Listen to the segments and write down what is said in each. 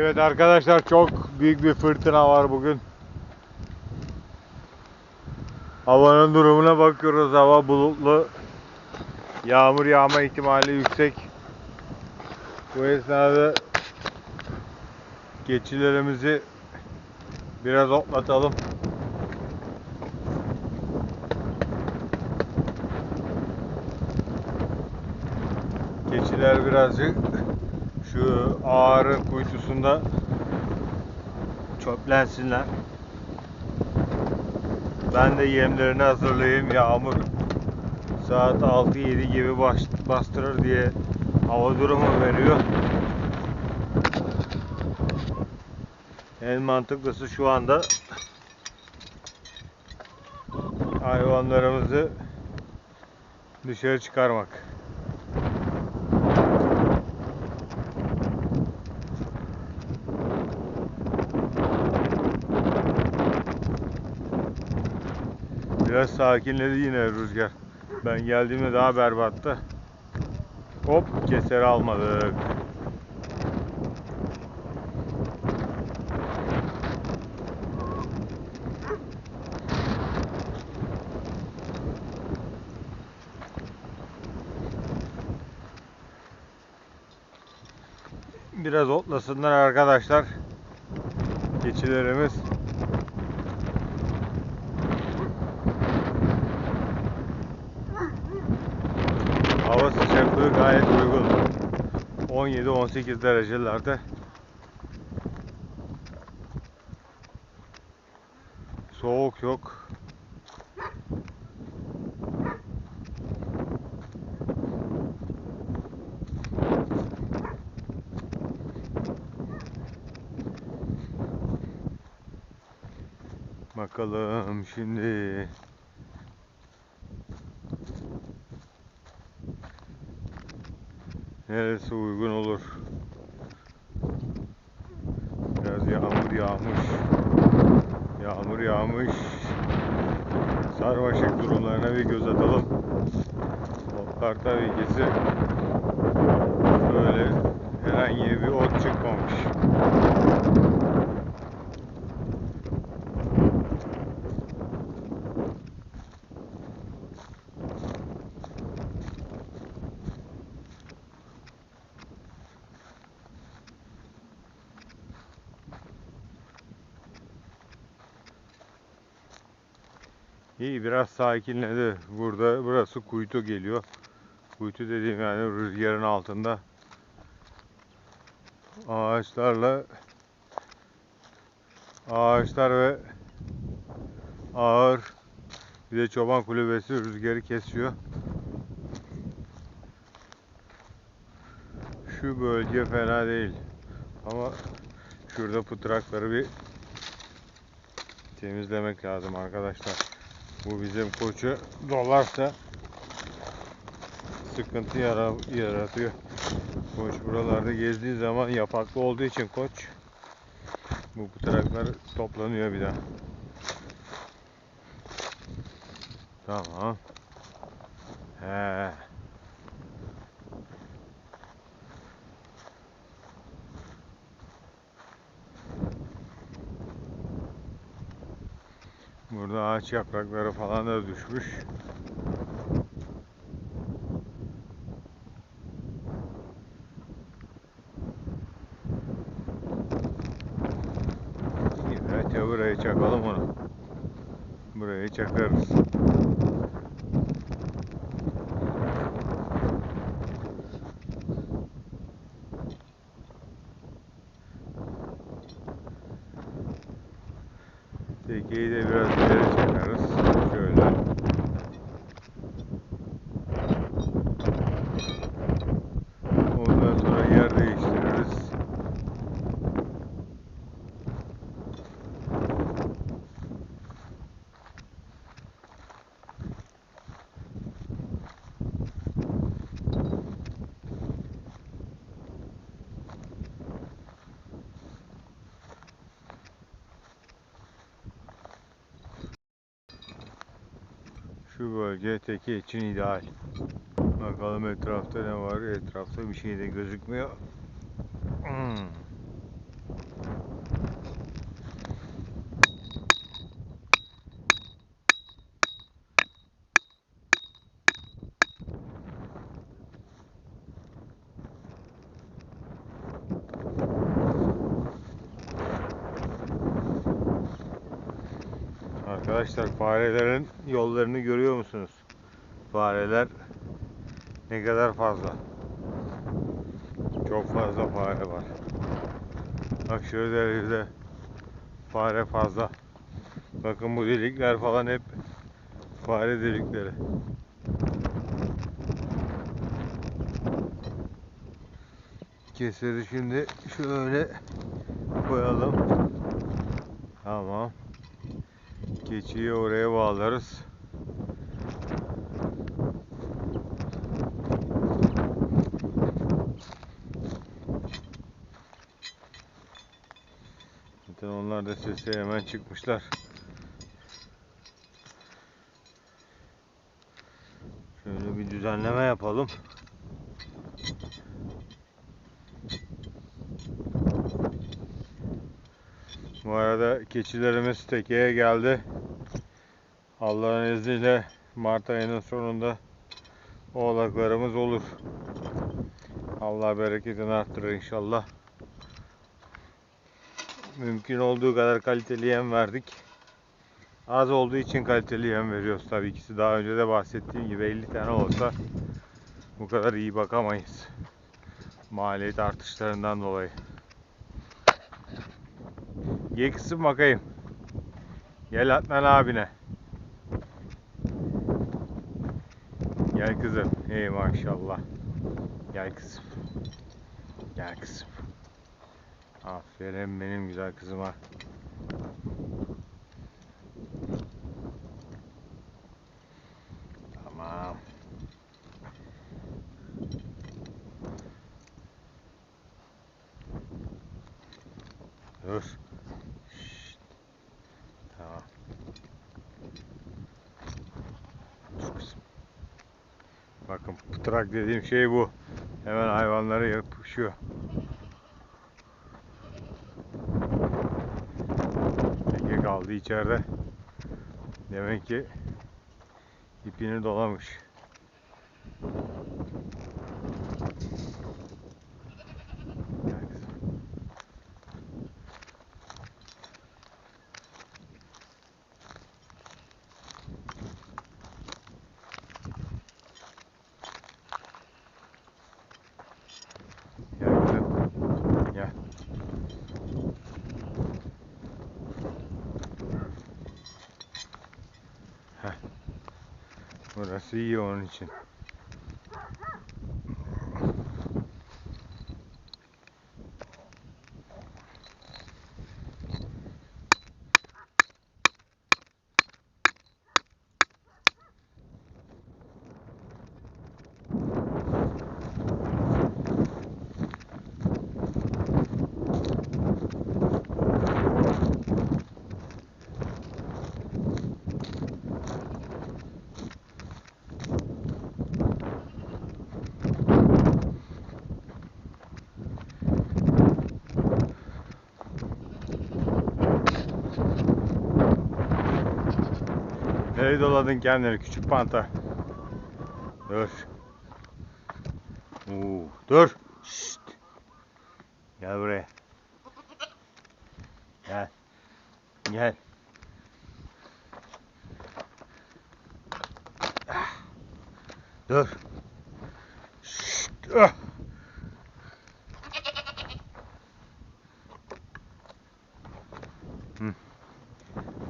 Evet arkadaşlar çok büyük bir fırtına var bugün. Havanın durumuna bakıyoruz. Hava bulutlu. Yağmur yağma ihtimali yüksek. Bu esnada geçilerimizi biraz otlatalım. Keçiler birazcık ağrı kuytusunda çöplensinler. Ben de yemlerini hazırlayayım. Yağmur saat 6-7 gibi bastırır diye hava durumu veriyor. En mantıklısı şu anda hayvanlarımızı dışarı çıkarmak. Biraz sakinledi yine rüzgar. Ben geldiğimde daha berbattı. Hop keser almadık. Biraz otlasınlar arkadaşlar. Keçilerimiz. Hava sıcaklığı gayet uygun. 17-18 derecelerde. Soğuk yok. Bakalım şimdi. Neresi uygun olur? Biraz yağmur yağmış. Yağmur yağmış. Sarmaşık durumlarına bir göz atalım. Otlar tabii ki böyle herhangi bir ot çıkmamış. İyi biraz sakinledi. Burada burası kuytu geliyor. Kuytu dediğim yani rüzgarın altında ağaçlarla ağaçlar ve ağır bir de çoban kulübesi rüzgarı kesiyor. Şu bölge fena değil. Ama şurada pıtrakları bir temizlemek lazım arkadaşlar. Bu bizim koçu dolarsa sıkıntı yara- yaratıyor. Koç buralarda gezdiği zaman yapaklı olduğu için koç bu pıtraklar toplanıyor bir daha. Tamam. He. Burada ağaç yaprakları falan da düşmüş. Evet ya çakalım onu. Buraya çakarız. Tekeyi de biraz ileri çekarız. Şöyle. Ondan sonra yer değiştiririz. Şu bölge teke için ideal. Bakalım etrafta ne var? Etrafta bir şey de gözükmüyor. Hmm. Arkadaşlar farelerin yollarını görüyor musunuz? Fareler ne kadar fazla. Çok fazla fare var. Şöyle derecede fare fazla. Bakın bu delikler falan hep fare delikleri. Keseri şimdi şöyle koyalım. Tamam. Keçiyi oraya bağlarız. Zaten onlar da sese hemen çıkmışlar. Şöyle bir düzenleme yapalım. Bu arada keçilerimiz tekeye geldi. Allah'ın izniyle Mart ayının sonunda oğlaklarımız olur. Allah bereketini arttırır inşallah. Mümkün olduğu kadar kaliteli yem verdik. Az olduğu için kaliteli yem veriyoruz tabii ikisi. Daha önce de bahsettiğim gibi 50 tane olsa bu kadar iyi bakamayız. Maliyet artışlarından dolayı. Ye kızım bakayım. Gel Adnan abine. Gel kızım. Hey maşallah. Gel kızım. Gel kızım. Aferin benim güzel kızıma. Tamam. Dur. Şşt. Tamam. Dur kızım. Bakın pıtrak dediğim şey bu. Hemen hayvanlara yapışıyor. Ege kaldı içeride. Demek ki ipini dolamış. Gel kızım. Gel kızım. Gel. Heh. Burası iyi onun için. Nereye doladın kendini küçük panta? Dur. Oo, dur. Şşt. Gel buraya. Gel. Gel. Dur. Şşt. Ah.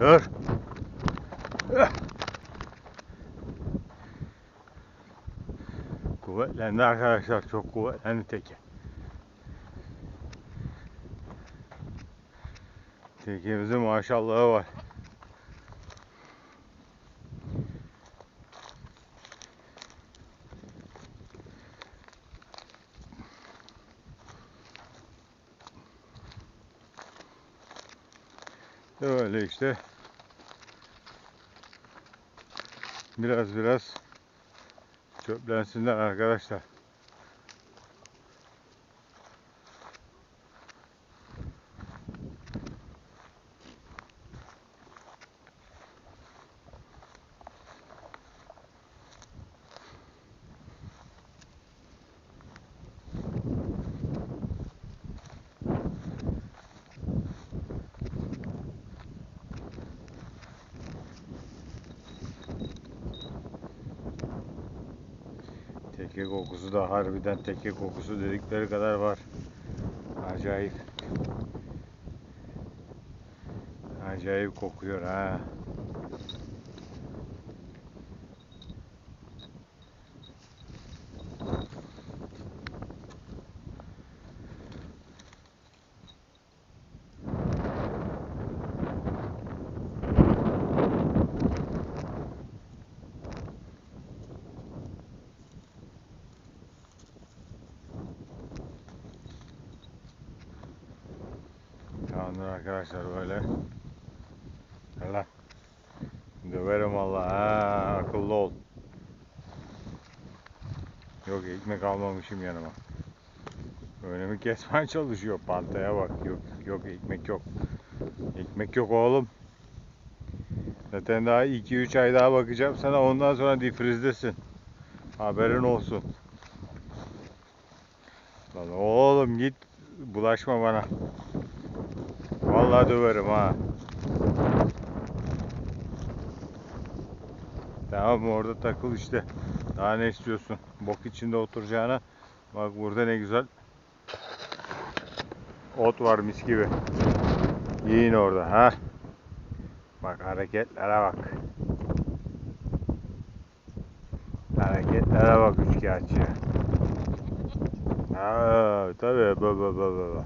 Dur. Kuvvetlendi arkadaşlar. Çok kuvvetlendi teki. Tekimizin maşallahı var. Öyle işte. Biraz biraz çöplensinler arkadaşlar. Teke kokusu da harbiden teke kokusu dedikleri kadar var. Acayip. Acayip kokuyor ha. Tamamdır arkadaşlar böyle. Hele. Döverim valla ha akıllı ol. Yok ekmek almamışım yanıma. Önümü kesmeye çalışıyor pantaya bak. Yok yok ekmek yok. Ekmek yok oğlum. Zaten daha 2-3 ay daha bakacağım sana ondan sonra difrizdesin. Haberin olsun. Lan oğlum git bulaşma bana. Vallahi döverim ha. Tamam orada takıl işte. Daha ne istiyorsun? Bok içinde oturacağına. Bak burada ne güzel. Ot var mis gibi. Yiyin orada ha. Bak hareketlere bak. Hareketlere bak üçkağıtçı. Ha tabii baba baba baba.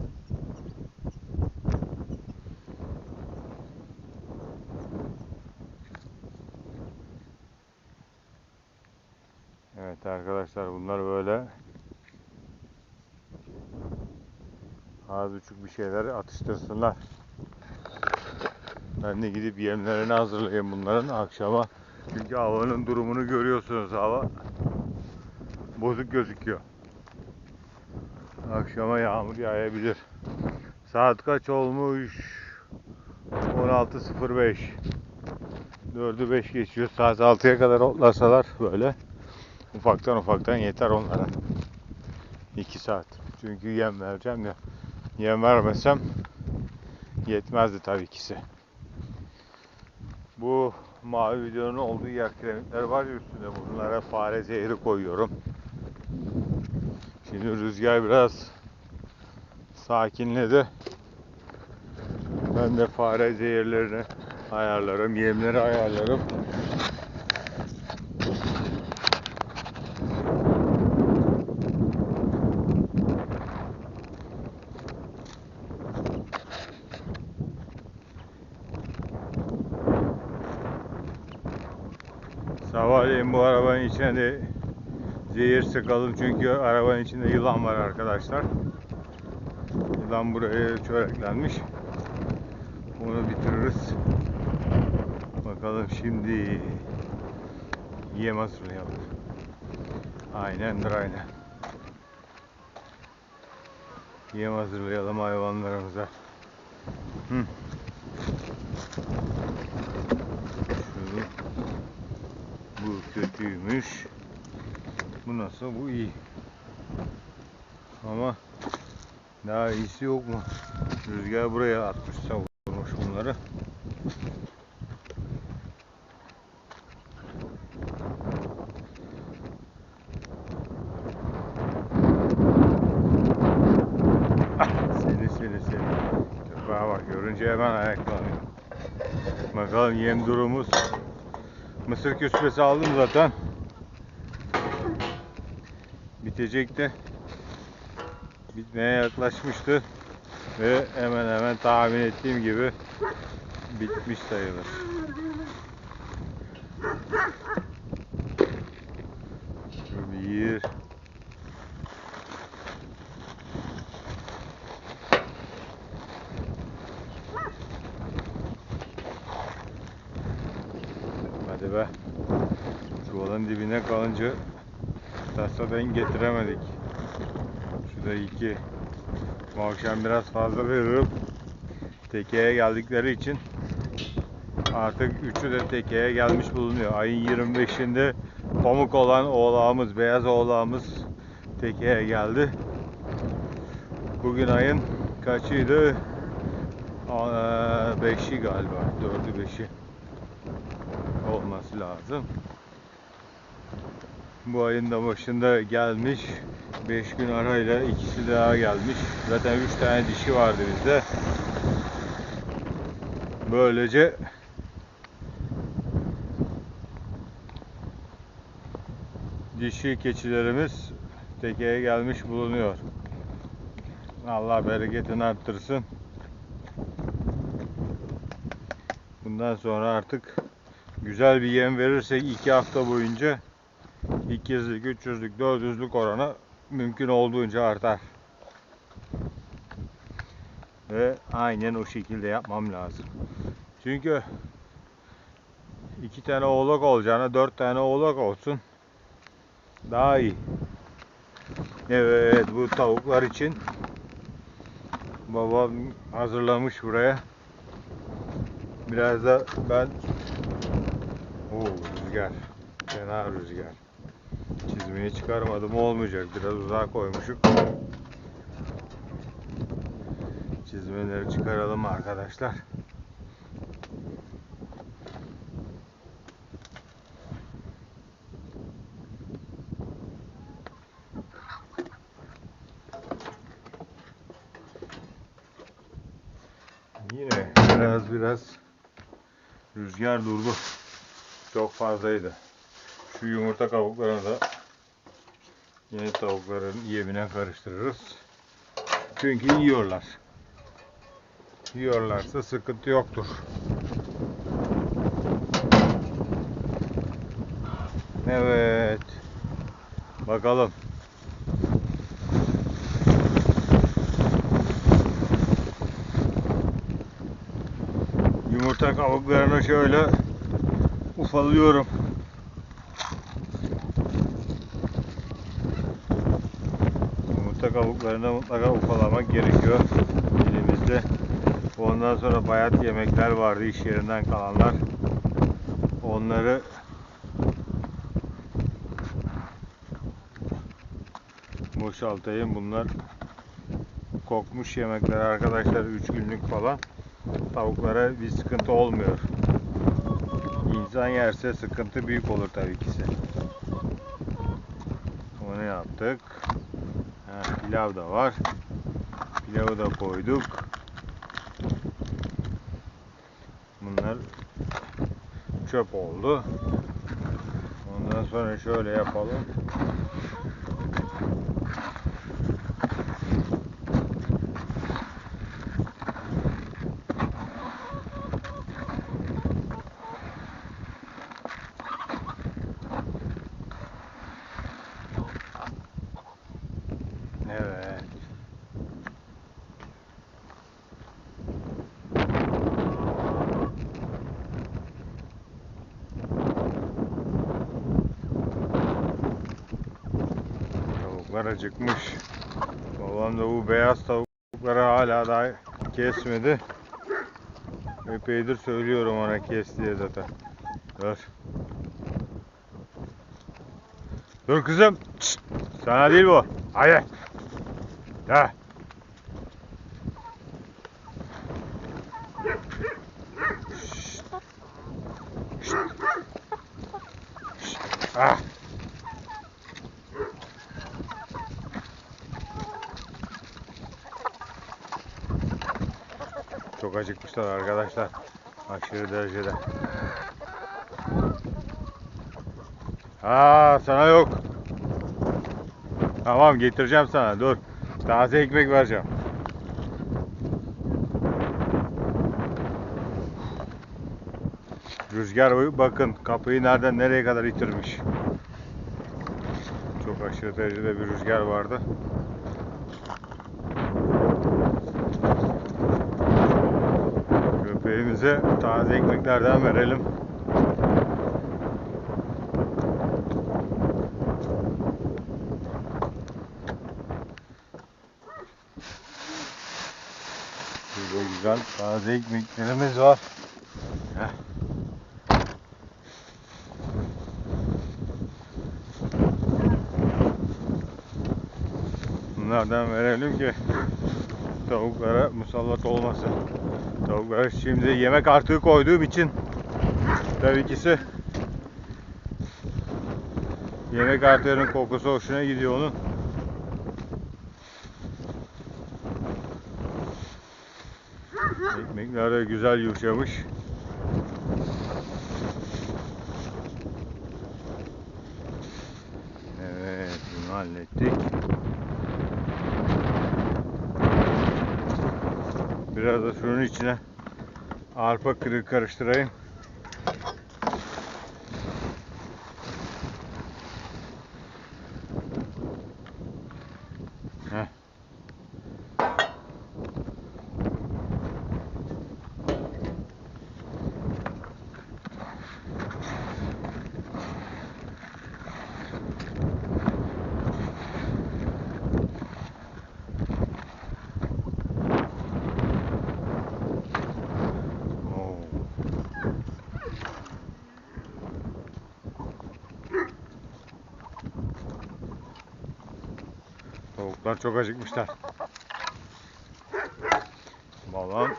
Evet arkadaşlar bunlar böyle az buçuk bir şeyler atıştırsınlar. Ben de gidip yemlerini hazırlayayım bunların akşama. Çünkü havanın durumunu görüyorsunuz hava bozuk gözüküyor. Akşama yağmur yağabilir. Saat kaç olmuş? 16.05 4'ü 5 geçiyor. Saat 6'ya kadar otlasalar böyle ufaktan ufaktan yeter onlara. 2 saat. Çünkü yem vereceğim ya. Yem vermesem yetmezdi tabii ikisi. Bu mavi videonun olduğu yer kiremitler var ya üstünde bunlara fare zehri koyuyorum. Şimdi rüzgar biraz sakinledi. Ben de fare zehirlerini ayarlarım, yemleri ayarlarım. Sabahleyin bu arabanın içine de zehir sıkalım çünkü arabanın içinde yılan var arkadaşlar. Yılan buraya çöreklenmiş. Onu bitiririz. Bakalım şimdi yem hazırlayalım. Aynendir aynen. Yem hazırlayalım hayvanlarımıza. Hı. Şu, bu kötüymüş. Bu nasıl? Bu iyi. Ama daha iyisi yok mu? Rüzgar buraya atmış savurmuş bunları. Görünce hemen ayaklanıyor. Bakalım yem durumumuz. Mısır küspesi aldım zaten. Bitecekti. Bitmeye yaklaşmıştı. Ve hemen hemen tahmin ettiğim gibi bitmiş sayılır. Şu bir. Hadi be. Çuvalın dibine kalınca tasadan getiremedik. Şurada iki. Bu akşam biraz fazla veririm. Tekeye geldikleri için artık üçü de tekeye gelmiş bulunuyor. Ayın 25'inde pamuk olan oğlağımız, beyaz oğlağımız tekeye geldi. Bugün ayın kaçıydı? Aa, Beşi galiba. Dördü beşi olması lazım. Bu ayın da başında gelmiş. 5 gün arayla ikisi daha gelmiş. Zaten 3 tane dişi vardı bizde. Böylece dişi keçilerimiz tekeye gelmiş bulunuyor. Allah bereketini arttırsın. Bundan sonra artık güzel bir yem verirsek 2 hafta boyunca 200'lük, 300'lük, 400'lük oranı mümkün olduğunca artar. Ve aynen o şekilde yapmam lazım. Çünkü iki tane oğlak olacağına dört tane oğlak olsun. Daha iyi. Evet bu tavuklar için babam hazırlamış buraya. Biraz da ben Oo rüzgar. Fena rüzgar. Çizmeyi çıkarmadım olmayacak. Biraz uzağa koymuşum. Çizmeleri çıkaralım arkadaşlar. Yine biraz biraz rüzgar durdu. Çok fazlaydı. Şu yumurta kabuklarını da yeni tavukların yemine karıştırırız. Çünkü yiyorlar. Yiyorlarsa sıkıntı yoktur. Evet. Bakalım. Yumurta kabuklarını şöyle ufalıyorum. Yumurta kabuklarını mutlaka ufalamak gerekiyor elimizde. Ondan sonra bayat yemekler vardı iş yerinden kalanlar. Onları boşaltayım. Bunlar kokmuş yemekler arkadaşlar 3 günlük falan. Tavuklara bir sıkıntı olmuyor. İnsan yerse sıkıntı büyük olur tabii ki. Onu yaptık. Pilav da var. Pilavı da koyduk. Bunlar çöp oldu. Ondan sonra şöyle yapalım. Evet. Tavuklar acıkmış. Babam da bu beyaz tavukları hala daha kesmedi. Epeydir söylüyorum ona kes diye zaten. Dur. Dur kızım. Sana değil bu. Hayır. Ya. Şşt. Şşt. Şşt. Ah. Acıkmışlar arkadaşlar. Aşırı derecede. Aa sana yok. Tamam getireceğim sana dur. Taze ekmek vereceğim. Rüzgar bakın kapıyı nereden nereye kadar itirmiş. Çok aşırı derecede bir rüzgar vardı. Köpeğimize taze ekmeklerden verelim. Burada güzel taze ekmeklerimiz var. Heh. Bunlardan verelim ki tavuklara musallat olmasın. Tavuklara şimdi yemek artığı koyduğum için tabii ki Yemek artarının kokusu hoşuna gidiyor onun. Ekmekler de güzel yumuşamış. Evet, bunu hallettik. Biraz da şunun içine arpa kırığı karıştırayım. Tavuklar çok acıkmışlar. Babam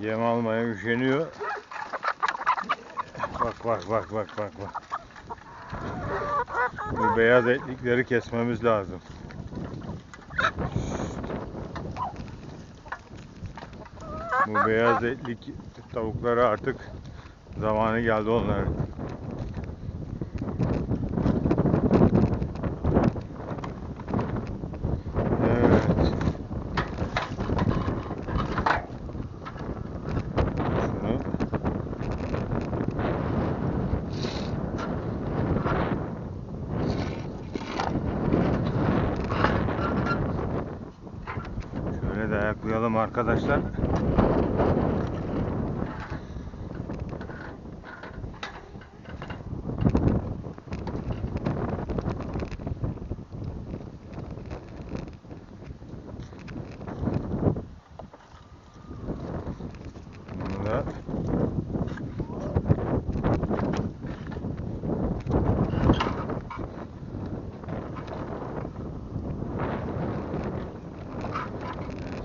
yem almaya üşeniyor. Bak bak bak bak bak bak. Bu beyaz etlikleri kesmemiz lazım. Bu beyaz etlik tavukları artık zamanı geldi onların. Evet. Şunu şöyle de ayaklayalım arkadaşlar. Bunu da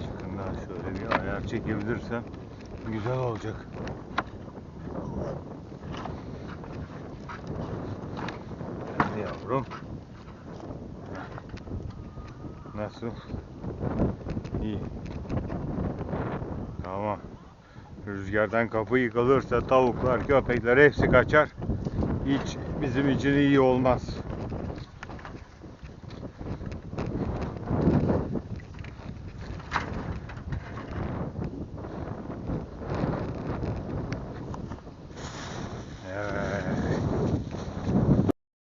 Çıkından şöyle bir ayar çekebilirsem güzel olacak. Hadi yavrum. Nasıl? İyi. Tamam. Rüzgardan kapı yıkılırsa tavuklar, köpekler hepsi kaçar. Hiç bizim için iyi olmaz.